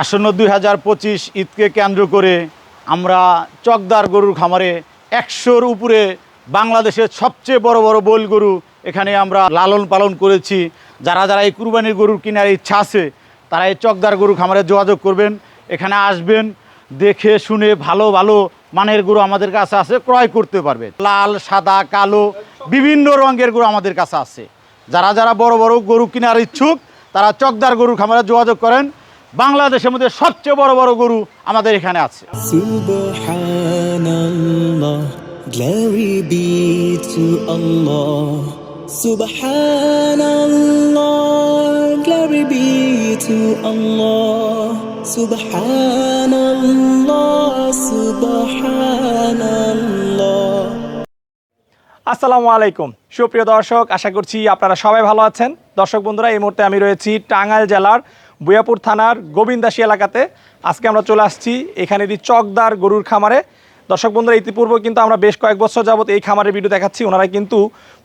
আসন্ন দুই হাজার পঁচিশ ঈদকে কেন্দ্র করে আমরা চকদার গরুর খামারে একশোর উপরে বাংলাদেশের সবচেয়ে বড় বড় বোল গরু এখানে আমরা লালন পালন করেছি। যারা যারা এই কুরবানির গরুর কেনার ইচ্ছা আছে, তারা এই চকদার গরু খামারে যোগাযোগ করবেন, এখানে আসবেন, দেখে শুনে ভালো ভালো মানের গরু আমাদের কাছে আছে, ক্রয় করতে পারবে লাল, সাদা, কালো, বিভিন্ন রঙের গরু আমাদের কাছে আছে। যারা যারা বড় বড় গরু কেনার ইচ্ছুক, তারা চকদার গরু খামারে যোগাযোগ করেন। বাংলাদেশের মধ্যে সবচেয়ে বড় বড় গরু আমাদের এখানে আছে Subhanallah, glory be to Allah. Subhanallah, glory be to Allah. Subhanallah, Subhanallah. আসসালামু আলাইকুম সুপ্রিয় দর্শক আশা করছি আপনারা সবাই ভালো আছেন দর্শক বন্ধুরা এই মুহূর্তে আমি রয়েছি টাঙ্গাইল জেলার বুয়াপুর থানার গোবিন্দাসী এলাকাতে। আজকে আমরা চলে আসছি এখানে এখানেরই চকদার গরুর খামারে। দর্শক বন্ধুরা ইতিপূর্বে কিন্তু আমরা বেশ কয়েক বছর যাবত এই খামারের ভিডিও দেখাচ্ছি। ওনারা কিন্তু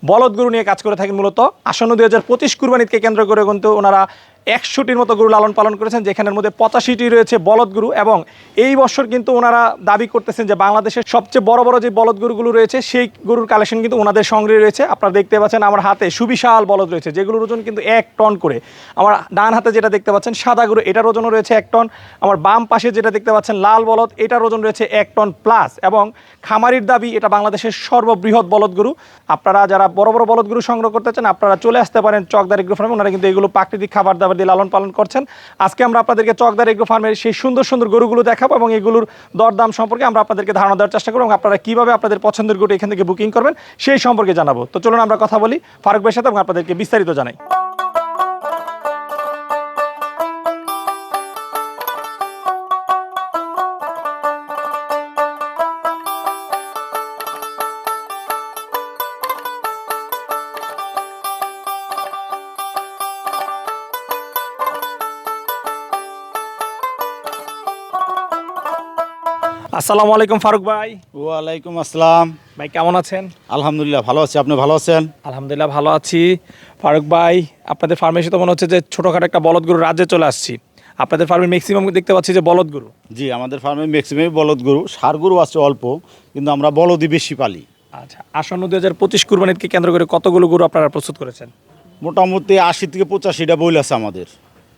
বলদ গরু নিয়ে কাজ করে থাকেন মূলত। আসন্ন দুই হাজার পঁচিশ কুরবানিদকে কেন্দ্র করে কিন্তু ওনারা একশোটির মতো গরু লালন পালন করেছেন, যেখানের মধ্যে পঁচাশিটি রয়েছে বলদ গরু এবং এই বছর কিন্তু ওনারা দাবি করতেছেন যে বাংলাদেশের সবচেয়ে বড় বড় যে বলদ গরুগুলো রয়েছে, সেই গরুর কালেকশন কিন্তু ওনাদের সংগ্রহে রয়েছে। আপনারা দেখতে পাচ্ছেন আমার হাতে সুবিশাল বলদ রয়েছে, যেগুলোর ওজন কিন্তু এক টন করে। আমার ডান হাতে যেটা দেখতে পাচ্ছেন, সাদা গরু, এটার ওজনও রয়েছে এক টন। আমার বাম পাশে যেটা দেখতে পাচ্ছেন, লাল বলদ, এটার ওজন রয়েছে এক টন প্লাস এবং খামারির দাবি, এটা বাংলাদেশের সর্ববৃহৎ বলদ গরু। আপনারা যারা বড় বড় বলদ গরু সংগ্রহ করতে চান, আপনারা চলে আসতে পারেন চকদার ফার্মে, ওনারা কিন্তু এগুলো প্রাকৃতিক খাবার দাবার দিয়ে লালন পালন করছেন। আজকে আমরা আপনাদেরকে চকদার এগ্রো ফার্মের সেই সুন্দর সুন্দর গরুগুলো দেখাবো এবং এগুলোর দরদাম সম্পর্কে আমরা আপনাদেরকে ধারণা দেওয়ার চেষ্টা করব এবং আপনারা কীভাবে আপনাদের পছন্দের গরু এখান থেকে বুকিং করবেন সেই সম্পর্কে জানাব। তো চলুন আমরা কথা বলি ফারুক ভাইয়ের সাথে এবং আপনাদেরকে বিস্তারিত জানাই। আসসালামু আলাইকুম ফারুক ভাই। ওয়ালাইকুম আসসালাম। ভাই কেমন আছেন? আলহামদুলিল্লাহ ভালো আছি। আপনি ভালো আছেন? আলহামদুলিল্লাহ ভালো আছি। ফারুক ভাই আপনাদের ফার্মেসি তো মনে হচ্ছে যে ছোটোখাটো একটা বলদ গরু রাজ্যে চলে আসছি। আপনাদের ফার্মে ম্যাক্সিমাম দেখতে পাচ্ছি যে বলদ গরু। জি আমাদের ফার্মে ম্যাক্সিমাম বলদ গরু। সার গরু আছে অল্প কিন্তু আমরা বলদই বেশি পালি। আচ্ছা আসন্ন দুই হাজার পঁচিশ কুরবানিদকে কেন্দ্র করে কতগুলো গরু আপনারা প্রস্তুত করেছেন? মোটামুটি আশি থেকে পঁচাশিটা বইল আছে আমাদের।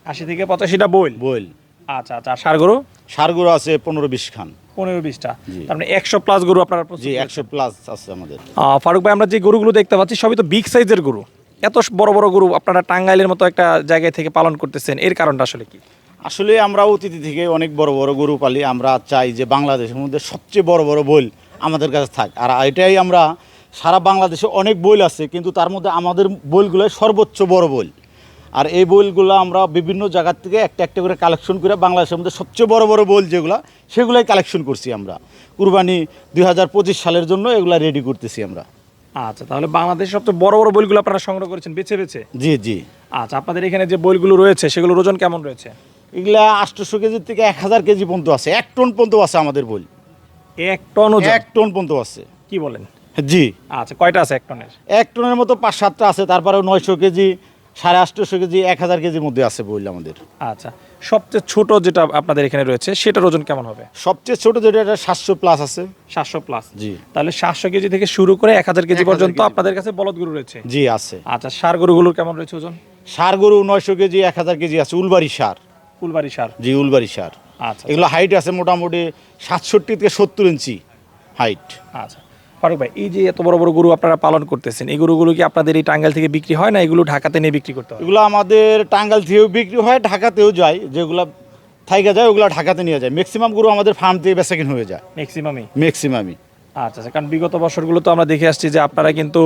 আশি থেকে পঁচাশিটা বইল? বইল। আচ্ছা আচ্ছা সার গরু? সার গরু আছে পনেরো বিশ খান। পনেরো বিশটা তার মানে একশো প্লাস গরু আপনারা জি একশো প্লাস আছে আমাদের। ফারুক ভাই আমরা যে গরুগুলো দেখতে পাচ্ছি সবই তো বিগ সাইজের গরু। এত বড় বড় গরু আপনারা টাঙ্গাইলের মতো একটা জায়গায় থেকে পালন করতেছেন এর কারণটা আসলে কি? আসলে আমরা অতিথি থেকে অনেক বড় বড় গরু পালি আমরা চাই যে বাংলাদেশের মধ্যে সবচেয়ে বড় বড় বইল আমাদের কাছে থাক। আর এটাই আমরা সারা বাংলাদেশে অনেক বইল আছে কিন্তু তার মধ্যে আমাদের বইলগুলো সর্বোচ্চ বড় বইল। আর এই বইলগুলো আমরা বিভিন্ন জায়গার থেকে একটা একটা করে কালেকশন করে বাংলাদেশের মধ্যে সবচেয়ে বড় বড় বইল যেগুলো সেগুলাই কালেকশন করছি আমরা। কুরবানি দু হাজার পঁচিশ সালের জন্য এগুলো রেডি করতেছি আমরা। আচ্ছা তাহলে বাংলাদেশের সবচেয়ে বড় বড় বইগুলো আপনারা সংগ্রহ করেছেন বেছে বেছে? জি জি। আচ্ছা আপনাদের এখানে যে বইগুলো রয়েছে সেগুলোর ওজন কেমন রয়েছে? এগুলা আটশোশো কেজির থেকে এক হাজার কেজি পর্যন্ত আছে এক টন পর্যন্ত আছে আমাদের বই। এক টন এক টন পর্যন্ত আছে। কি বলেন? জি। আচ্ছা কয়টা আছে এক টনের? এক টনের মতো পাঁচ সাতটা আছে তারপরে নয়শো কেজি সাড়ে আটশোশো কেজি এক হাজার কেজির মধ্যে আছে বইল আমাদের। আচ্ছা সবচেয়ে ছোট যেটা আপনাদের এখানে রয়েছে সেটার ওজন কেমন হবে? সবচেয়ে ছোট যেটা এটা সাতশো প্লাস আছে। সাতশো প্লাস জি। তাহলে সাতশো কেজি থেকে শুরু করে এক হাজার কেজি পর্যন্ত আপনাদের কাছে বলদ গরু রয়েছে? জি আছে। আচ্ছা সার গরুগুলোর কেমন রয়েছে ওজন? সার গরু নয়শো কেজি এক হাজার কেজি আছে উলবাড়ি সার। ফুলবাড়ি সার? জি উলবাড়ি সার। আচ্ছা এগুলো হাইট আছে মোটামুটি সাতষট্টি থেকে সত্তর ইঞ্চি হাইট আচ্ছা। ফারুক ভাই এই যে এত বড় বড় গরু আপনারা পালন করতেছেন এই গরুগুলো কি আপনাদের এই টাঙ্গাইল থেকে বিক্রি হয় না এগুলো ঢাকাতে নিয়ে বিক্রি করতে হয়? এগুলো আমাদের টাঙ্গাইল থেকেও বিক্রি হয় ঢাকাতেও যায় যেগুলো থাইকা যায় ওগুলো ঢাকাতে নিয়ে যায়। ম্যাক্সিমাম গরু আমাদের ফার্ম থেকে বেচাকিন হয়ে যায়। ম্যাক্সিমামই ম্যাক্সিমামই আচ্ছা আচ্ছা কারণ বিগত বছরগুলো তো আমরা দেখে আসছি যে আপনারা কিন্তু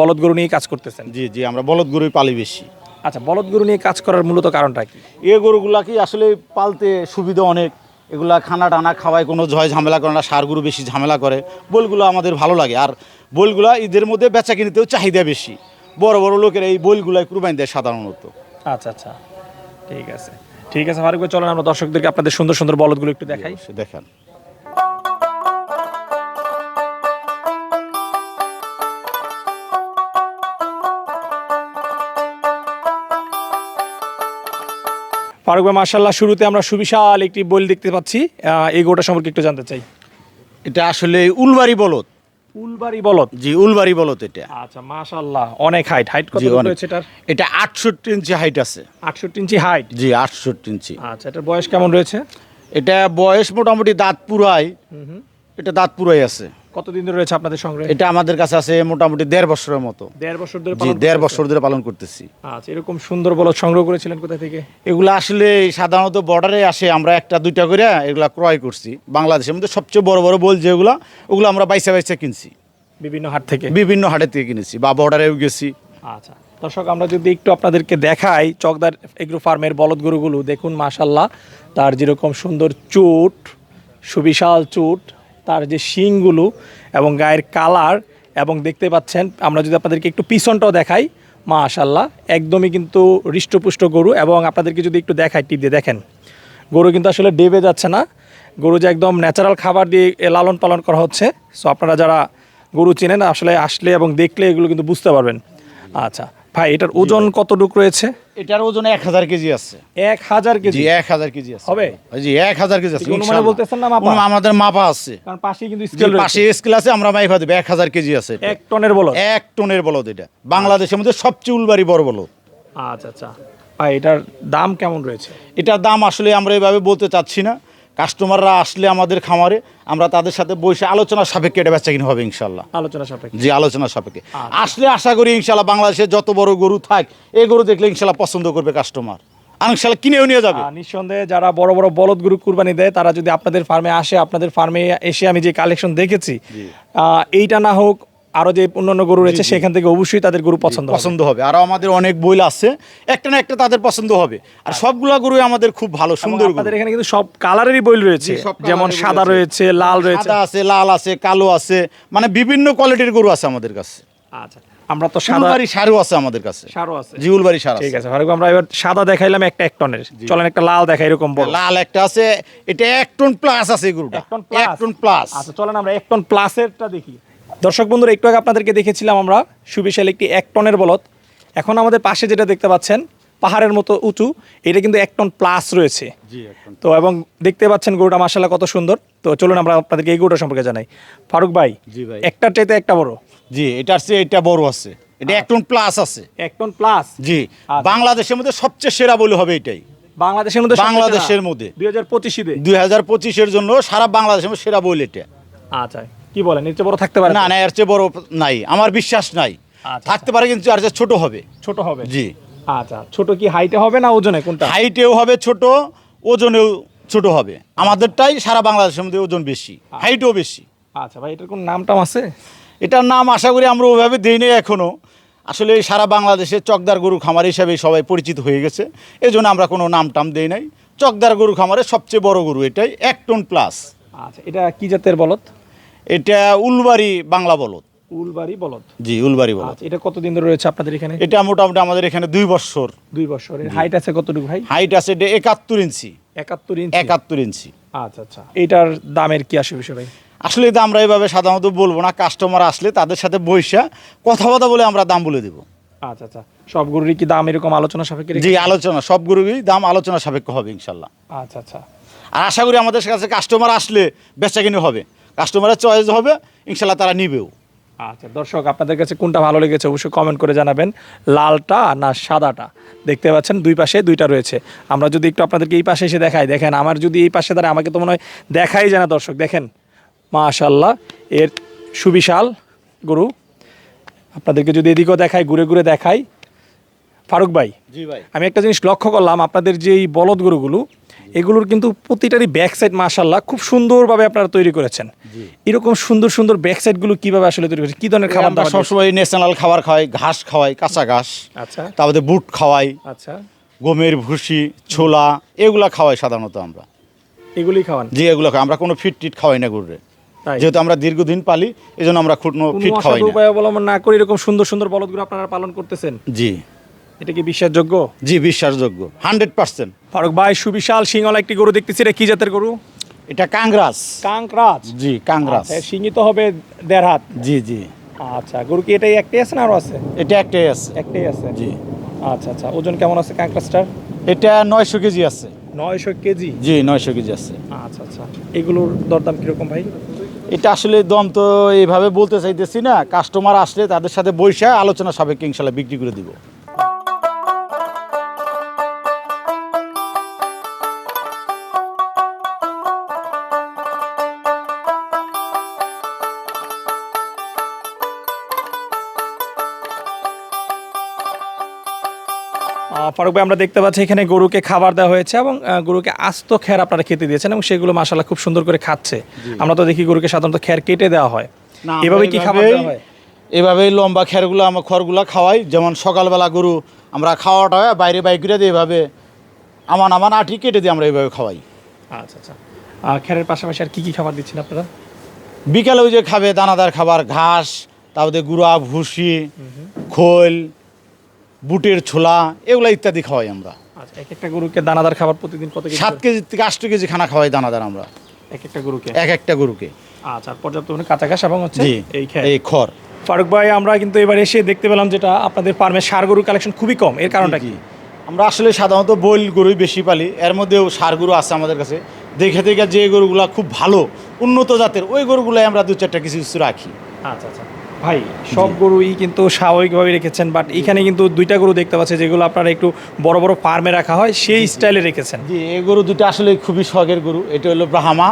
বলদ গরু নিয়ে কাজ করতেছেন। জি জি আমরা বলদ গরুই পালি বেশি। আচ্ছা বলদ গরু নিয়ে কাজ করার মূলত কারণটা কি? এ গরুগুলা কি আসলে পালতে সুবিধা অনেক? এগুলা খানা টানা খাওয়ায় কোনো জয় ঝামেলা করে না সারগুলো বেশি ঝামেলা করে। বইগুলো আমাদের ভালো লাগে। আর বইগুলো ঈদের মধ্যে বেচা কিনতেও চাহিদা বেশি। বড় বড় লোকের এই বইগুলো কুরবানি দেয় সাধারণত। আচ্ছা আচ্ছা। ঠিক আছে। ঠিক আছে ফারুক চলেন আমরা দর্শকদেরকে আপনাদের সুন্দর সুন্দর বলদগুলো একটু দেখাই। দেখেন। ফারুক ভাই মার্শাল্লাহ শুরুতে আমরা সুবিশাল একটি বই দেখতে পাচ্ছি। এই গরুটা সম্পর্কে একটু জানতে চাই। এটা আসলে উলবাড়ি বলদ উলবাড়ি বলদ জি উলবাড়ি বলদ এটা। আচ্ছা মাশাল্লাহ অনেক হাইট হাইট কত রয়েছে এটার? এটা আটষট্টি ইঞ্চি হাইট আছে। আটষট্টি ইঞ্চি হাইট জি আটষট্টি ইঞ্চি। আচ্ছা এটার বয়স কেমন রয়েছে? এটা বয়স মোটামুটি দাঁত পুরাই। এটা দাঁত পুরাই আছে। কতদিন ধরে রয়েছে আপনাদের সংগ্রহে? এটা আমাদের কাছে আছে মোটামুটি দেড় বছরের মতো। দেড় বছর ধরে জি দেড় বছর ধরে পালন করতেছি। আচ্ছা এরকম সুন্দর বলদ সংগ্রহ করেছিলেন কোথা থেকে? এগুলো আসলে সাধারণত বর্ডারে আসে আমরা একটা দুইটা করে এগুলো ক্রয় করছি। বাংলাদেশের মধ্যে সবচেয়ে বড় বড় বল যেগুলো ওগুলো আমরা বাইসা বাইসা কিনছি। বিভিন্ন হাট থেকে? বিভিন্ন হাটের থেকে কিনেছি বা বর্ডারেও গেছি। আচ্ছা দর্শক আমরা যদি একটু আপনাদেরকে দেখাই চকদার এগ্রো ফার্মের বলদ গরুগুলো দেখুন মাশাল্লাহ তার যেরকম সুন্দর চুট সুবিশাল চুট তার যে শিংগুলো এবং গায়ের কালার এবং দেখতে পাচ্ছেন, আমরা যদি আপনাদেরকে একটু পিছনটাও দেখাই মা মাশাল্লাহ একদমই কিন্তু হৃষ্টপুষ্ট গরু এবং আপনাদেরকে যদি একটু দেখাই, টিপ দিয়ে দেখেন। গরু কিন্তু আসলে ডেবে যাচ্ছে না, গরু যে একদম ন্যাচারাল খাবার দিয়ে লালন পালন করা হচ্ছে সো আপনারা যারা গরু চেনেন, আসলে আসলে এবং দেখলে এগুলো কিন্তু বুঝতে পারবেন। আচ্ছা ভাই এটার ওজন কতটুকু রয়েছে? এটার ওজন এক হাজার কেজি আছে। এক হাজার কেজি? এক হাজার কেজি আছে। হবে? জি এক হাজার কেজি আছে অনুমানে বলতেছেন না মাপা? আমাদের মাপা আছে। কারণ পাশে কিন্তু স্কেল পাশে স্কেল আছে আমরা মাইফা দেবো। এক হাজার কেজি আছে এক টনের বলো এক টনের বলদ এটা। বাংলাদেশের মধ্যে সবচেয়ে উলবাড়ি বড় বলদ। আচ্ছা আচ্ছা। ভাই এটার দাম কেমন রয়েছে? এটার দাম আসলে আমরা এভাবে বলতে চাচ্ছি না। কাস্টমাররা আসলে আমাদের খামারে আমরা তাদের সাথে বসে আলোচনা সাপেক্ষে এটা বেচা কিনা হবে ইনশাল্লাহ আলোচনা সাপেক্ষে। জি আলোচনা সাপেক্ষে। আসলে আশা করি ইনশাল্লাহ বাংলাদেশে যত বড় গরু থাক এই গরু দেখলে ইনশাল্লাহ পছন্দ করবে কাস্টমার। ইনশাল্লাহ কিনেও নিয়ে যাবে। নিঃসন্দেহে যারা বড় বড় বলদ গরু কুরবানি দেয় তারা যদি আপনাদের ফার্মে আসে আপনাদের ফার্মে এসে আমি যে কালেকশন দেখেছি এইটা না হোক আরও যে অন্যান্য গরু রয়েছে সেখান থেকে অবশ্যই তাদের গরু পছন্দ পছন্দ হবে। আর আমাদের অনেক বইল আছে। একটা না একটা তাদের পছন্দ হবে। আর সবগুলা গরু আমাদের খুব ভালো সুন্দর আপনাদের এখানে কিন্তু সব কালারেরই বইল রয়েছে। যেমন সাদা রয়েছে। লাল রয়েছে। সাদা আছে লাল আছে কালো আছে। মানে বিভিন্ন কোয়ালিটির গরু আছে আমাদের কাছে। আচ্ছা আমরা তো সাদা উলবাড়ি সারও আছে আমাদের কাছে। সারও আছে। জি উলবাড়ি সার ঠিক আছে। ফারুক আমরা এবার সাদা দেখাইলাম একটা এক টনের। চলেন একটা লাল দেখাই এরকম বড়। লাল একটা আছে। এটা এক টন প্লাস আছে গরুটা? এক টন প্লাস আচ্ছা চলেন আমরা এক টন প্লাসেরটা দেখি। দর্শক বন্ধুরা একটু আগে আপনাদেরকে দেখেছিলাম আমরা সুবিশাল একটি এক টনের বলদ। এখন আমাদের পাশে যেটা দেখতে পাচ্ছেন পাহাড়ের মতো উঁচু এটা কিন্তু এক টন প্লাস রয়েছে। তো এবং দেখতে পাচ্ছেন গরুটা মাসাল্লাহ কত সুন্দর। তো চলুন আমরা আপনাদেরকে এই গরুটা সম্পর্কে জানাই। ফারুক ভাই জি ভাই। একটার চাইতে একটা বড়? জি এটার চেয়ে এটা বড় আছে। এটা এক টন প্লাস আছে। এক টন প্লাস জি আচ্ছা। বাংলাদেশের মধ্যে সবচেয়ে সেরা বলে হবে এটাই। বাংলাদেশের মধ্যে বাংলাদেশের মধ্যে। দুই হাজার পঁচিশে? দুই হাজার পঁচিশের জন্য সারা বাংলাদেশের মধ্যে সেরা বই এটা। আচ্ছা। কি বলেন? এর চেয়ে বড় থাকতে পারে না না এর চেয়ে বড় নাই। আমার বিশ্বাস নাই। আচ্ছা। থাকতে পারে কিন্তু আর ছোট হবে। ছোট হবে? জি। আচ্ছা ছোট কি হাইটে হবে না ওজনে? কোনটা? হাইটেও হবে ছোট ওজনেও ছোট হবে। আমাদেরটাই সারা বাংলাদেশের মধ্যে ওজন বেশি। হাইটও বেশি। আচ্ছা ভাই এটার কোন নামটাম আছে? এটার নাম আশা করি আমরা ওভাবে দিই নাই এখনও আসলে এই সারা বাংলাদেশে চকদার গরু খামার হিসাবে সবাই পরিচিত হয়ে গেছে। এই জন্য আমরা কোনো নাম টাম দিই নাই। চকদার গরু খামারের সবচেয়ে বড় গরু এটাই এক টন প্লাস আচ্ছা এটা কি জাতের বলদ? এটা উলবাড়ি বাংলা বলদ। উলবাড়ি বলদ। জি উলবাড়ি বলদ। আচ্ছা এটা কতদিন ধরে রয়েছে আপনাদের এখানে? এটা মোটামুটি আমাদের এখানে দুই বছর। দুই বছরের হাইট আছে কতটুকু ভাই? হাইট আছে এটা একাত্তর ইঞ্চি। একাত্তর ইঞ্চি? একাত্তর ইঞ্চি। আচ্ছা আচ্ছা। এইটার দামের কি আসে বিষয় ভাই? আসলে এটা আমরা এভাবে সাধারণত বলব না কাস্টমার আসলে তাদের সাথে বৈশা কথা কথা বলে আমরা দাম বলে দেবো। আচ্ছা আচ্ছা। সব গরুরই কি দাম এরকম আলোচনা সাপেক্ষে জি আলোচনা সব গরুরই দাম আলোচনা সাপেক্ষ হবে ইনশাল্লাহ। আচ্ছা আচ্ছা। আর আশা করি আমাদের কাছে কাস্টমার আসলে বেচা কিনে হবে। কাস্টমারের চয়েস হবে ইনশাল্লাহ তারা নিবেও। আচ্ছা দর্শক আপনাদের কাছে কোনটা ভালো লেগেছে অবশ্যই কমেন্ট করে জানাবেন। লালটা না সাদাটা? দেখতে পাচ্ছেন দুই পাশে দুইটা রয়েছে। আমরা যদি একটু আপনাদেরকে এই পাশে এসে দেখাই দেখেন আমার যদি এই পাশে দাঁড়ায় আমাকে তো মনে হয় দেখাই যায় না দর্শক দেখেন। মাশাল্লাহ এর সুবিশাল গরু। আপনাদেরকে যদি এদিকেও দেখাই ঘুরে ঘুরে দেখাই। ফারুক ভাই জি ভাই। আমি একটা জিনিস লক্ষ্য করলাম আপনাদের যে এই বলদ গরুগুলো এগুলোর কিন্তু প্রতিটারই ব্যাক সাইড মাশাল্লাহ খুব সুন্দরভাবে আপনারা তৈরি করেছেন। এরকম সুন্দর সুন্দর ব্যাক সাইডগুলো কীভাবে আসলে তৈরি করেছেন? কি ধরনের খাবার দাবার সবসময় ন্যাশনাল খাবার খাওয়াই ঘাস খাওয়াই কাঁচা ঘাস। আচ্ছা। তারপরে বুট খাওয়াই আচ্ছা। গমের ভুসি ছোলা এগুলা খাওয়াই সাধারণত আমরা। এগুলি খাওয়ান? যে এগুলো আমরা কোনো ফিট টিট খাওয়াই না গরুরে যেহেতু আমরা দীর্ঘদিন পালি এই জন্য আমরা কোনো ফিট খাওয়াই না। উপায় অবলম্বন না করে এরকম সুন্দর সুন্দর বলদগুলো আপনারা পালন করতেছেন? জি। এটা কি বিশ্বাসযোগ্য? জি বিশ্বাসযোগ্য। হান্ড্রেড পার্সেন্ট ফারুক ভাই সুবিশাল সিংহলা একটি গরু দেখতেছি এটা কি জাতের গরু? এটা কাংরাস। কাঙ্করাজ জি কাংরাস। আচ্ছা সিংহি তো হবে দেড় হাত। জি জি। আচ্ছা গরু কি এটাই একটাই আছে না আরও আছে? এটা একটাই আছে। একটাই আছে? জি। আচ্ছা আচ্ছা ওজন কেমন আছে কাঙ্করাজটার এটা নয়শো কেজি আছে। নয়শো কেজি? জি নয়শো কেজি আছে। আচ্ছা আচ্ছা এগুলোর দরদাম কীরকম ভাই? এটা আসলে দম তো এইভাবে বলতে চাইতেছি না কাস্টমার আসলে তাদের সাথে বৈশা আলোচনা সাপেক্ষে ইনশাল্লাহ বিক্রি করে দিব। ফারুক ভাই আমরা দেখতে পাচ্ছি এখানে গরুকে খাবার দেওয়া হয়েছে এবং গরুকে আস্ত খ্যার আপনারা খেতে দিয়েছেন এবং সেগুলো মাসাল্লাহ খুব সুন্দর করে খাচ্ছে। আমরা তো দেখি গরুকে সাধারণত খ্যার কেটে দেওয়া হয়। এভাবে কি খাবার দেওয়া হয়? এভাবেই লম্বা খেরগুলো আমরা খড়গুলো খাওয়াই। যেমন সকালবেলা গরু আমরা খাওয়াটা বাইরে বাইক করে দিই এভাবে আমান আমান আটি কেটে দিয়ে আমরা এইভাবে খাওয়াই। আচ্ছা আচ্ছা। আহ, খ্যারের পাশাপাশি আর কী কী খাবার দিচ্ছেন আপনারা? বিকালে ওই যে খাবে দানাদার খাবার ঘাস তারপরে গুঁড়া ভুসি খোল বুটের ছোলা এগুলো ইত্যাদি খাওয়াই আমরা। আচ্ছা এক একটা গরুকে দানাদার খাবার প্রতিদিন কত কেজি? সাত কেজি থেকে আট কেজি খানা খাওয়াই দানাদার আমরা। এক একটা গরুকে? এক একটা গরুকে। আচ্ছা আর পর্যাপ্ত পরিমাণে কাঁচা ঘাস এবং হচ্ছে এই এই খড়। ফারুক ভাই আমরা কিন্তু এবার এসে দেখতে পেলাম যেটা আপনাদের ফার্মে সার গরুর কালেকশন খুবই কম। এর কারণটা কি? আমরা আসলে সাধারণত বইল গরুই বেশি পালি। এর মধ্যেও সার গরু আছে আমাদের কাছে। দেখে দেখে যে গরুগুলা খুব ভালো উন্নত জাতের ওই গরুগুলাই আমরা দু চারটা কিছু কিছু রাখি। আচ্ছা আচ্ছা। ভাই সব গরুই কিন্তু স্বাভাবিকভাবে রেখেছেন বাট এখানে কিন্তু দুইটা গরু দেখতে পাচ্ছি যেগুলো আপনারা একটু বড় বড় ফার্মে রাখা হয় সেই স্টাইলে রেখেছেন। জি এই গরু দুটো আসলে খুবই শখের গরু এটা হলো ব্রাহ্মা।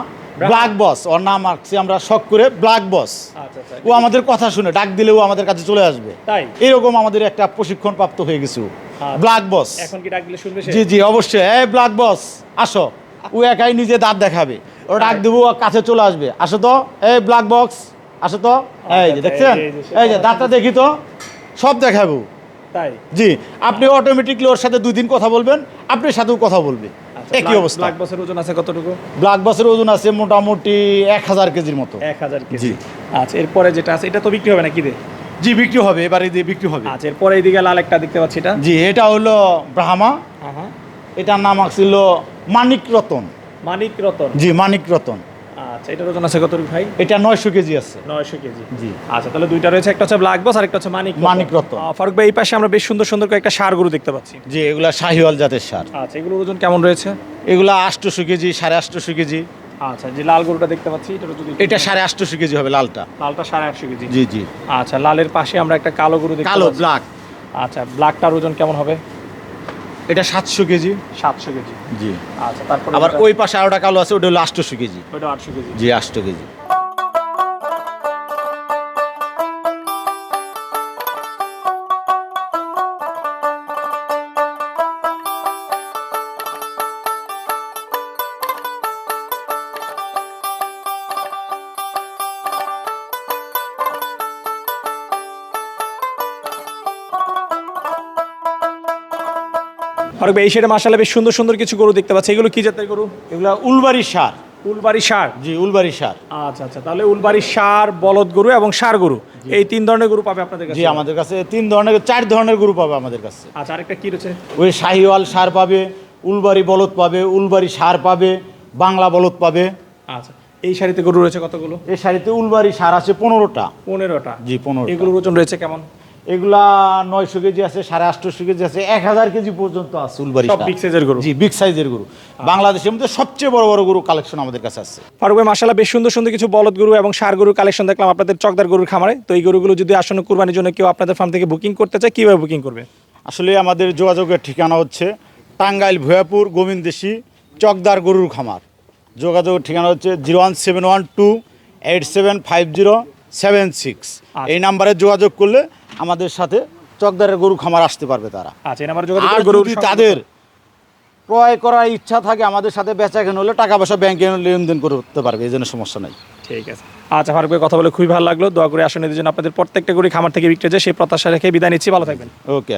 ব্ল্যাক বস ওর নাম রাখছি আমরা শখ করে ব্ল্যাক বস। আচ্ছা আচ্ছা ও আমাদের কথা শুনে ডাক দিলেও আমাদের কাছে চলে আসবে। তাই? এরকম আমাদের একটা প্রশিক্ষণ প্রাপ্ত হয়ে গেছে ও। ব্ল্যাক বস। এখন কি ডাক দিলে শুনবে জি জি অবশ্যই। এই ব্ল্যাক বস আসো। ও একাই নিজে দাঁত দেখাবে। ও ডাক দেবো ও কাছে চলে আসবে। আসো তো এই ব্ল্যাক বক্স আসো তো। এই যে আচ্ছা, দেখছেন? এই যে দাঁতটা দেখি তো। সব দেখাবো। তাই? জি আপনি অটোমেটিকলি ওর সাথে দুই দিন কথা বলবেন আপনার সাথেও কথা বলবে। একই অবস্থা। ব্ল্যাক বসের ওজন আছে কতটুকু? ব্ল্যাক বসের ওজন আছে মোটামুটি এক হাজার কেজির মতো। এক হাজার কেজি। আচ্ছা এরপরে যেটা আছে এটা তো বিক্রি হবে নাকি রে? জি বিক্রি হবে এবারে দিয়ে বিক্রি হবে। আচ্ছা এরপরে এইদিকে লাল একটা দেখতে পাচ্ছি এটা। জি এটা হলো ব্রাহ্মা। হ্যাঁ হ্যাঁ। এটার নাম ছিল মানিক রতন। মানিক রতন। জি মানিক রতন। আচ্ছা এটার ওজন আছে কত ভাই? এটা নয়শো কেজি আছে। নয়শো কেজি। জি। আচ্ছা তাহলে দুইটা রয়েছে একটা হচ্ছে ব্ল্যাক বস আর একটা হচ্ছে মানিক মানিক রতন। ফারুক ভাই এই পাশে আমরা বেশ সুন্দর সুন্দর কয়েকটা সার গরু দেখতে পাচ্ছি। জি এগুলা শাহিওয়াল জাতের সার। আচ্ছা এগুলোর ওজন কেমন রয়েছে? এগুলা আটশোশো কেজি সাড়ে আটশোশো কেজি। আচ্ছা যে লাল গরুটা দেখতে পাচ্ছি এটা যদি এটা সাড়ে আটশোশো কেজি হবে লালটা। লালটা সাড়ে আটশো কেজি। জি জি। আচ্ছা লালের পাশে আমরা একটা কালো গরু দেখতে কালো। ব্ল্যাক আচ্ছা ব্ল্যাকটার ওজন কেমন হবে? এটা সাতশো কেজি। সাতশো কেজি। জি। আচ্ছা তারপর আবার ওই পাশে আরোটা কালো আছে ওটা হলো আটশোশো কেজি। ওটা আটশো কেজি। জি আটশো কেজি। ফারুক ভাই এই সাইডে মাসালে বেশ সুন্দর সুন্দর কিছু গরু দেখতে পাচ্ছি। এগুলো কি জাতের গরু? এগুলা উলবাড়ি সার। উলবাড়ি সার? জি উলবাড়ি সার। আচ্ছা আচ্ছা তাহলে উলবাড়ি সার বলদ গরু এবং সার গরু। এই তিন ধরনের গরু পাবে আপনাদের কাছে? জি আমাদের কাছে তিন ধরনের চার ধরনের গরু পাবে আমাদের কাছে। আচ্ছা আরেকটা কি রয়েছে? ওই শাহিওয়াল সার পাবে উলবাড়ি বলদ পাবে উলবাড়ি সার পাবে বাংলা বলদ পাবে। আচ্ছা এই শাড়িতে গরু রয়েছে কতগুলো? এই শাড়িতে উলবাড়ি সার আছে পনেরোটা। পনেরোটা। জি পনেরো এগুলোর ওজন রয়েছে কেমন? এগুলা নয়শো কেজি আছে সাড়ে আটশোশো কেজি আছে এক হাজার কেজি পর্যন্ত আছে। উলবাড়ি size এর গরু? জি বিগ সাইজের গরু। বাংলাদেশের মধ্যে সবচেয়ে বড় বড় গরু কালেকশন আমাদের কাছে আছে। ফারুক ভাই মাসাল্লাহ বেশ সুন্দর সুন্দর কিছু বলদ গরু এবং সার গরুর কালেকশন দেখলাম আপনাদের চকদার গরুর খামারে। তো এই গরুগুলো যদি আসন্ন কুরবানির জন্য কেউ আপনাদের ফার্ম থেকে বুকিং করতে চায় কীভাবে বুকিং করবে? আসলে আমাদের যোগাযোগের ঠিকানা হচ্ছে টাঙ্গাইল ভুয়াপুর গোবিন্দেশি চকদার গরুর খামার। যোগাযোগের ঠিকানা হচ্ছে zero one seven one two eight seven five zero seven six এই নাম্বারে যোগাযোগ করলে আমাদের সাথে চকদারের গরু খামার আসতে পারবে তারা। আচ্ছা এই নাম্বারে আর যদি তাদের ক্রয় করার ইচ্ছা থাকে আমাদের সাথে বেচা কেন হলে টাকা পয়সা ব্যাংকে লেনদেন করতে পারবে এই জন্য সমস্যা নাই। ঠিক আছে। আচ্ছা ফারুক কথা বলে খুবই ভালো লাগল। দোয়া করে আসনের জন্য আপনাদের প্রত্যেকটা গরু খামার থেকে বিক্রি যায় সেই প্রত্যাশা রেখে বিদায় নিচ্ছি। ভালো থাকবেন। ওকে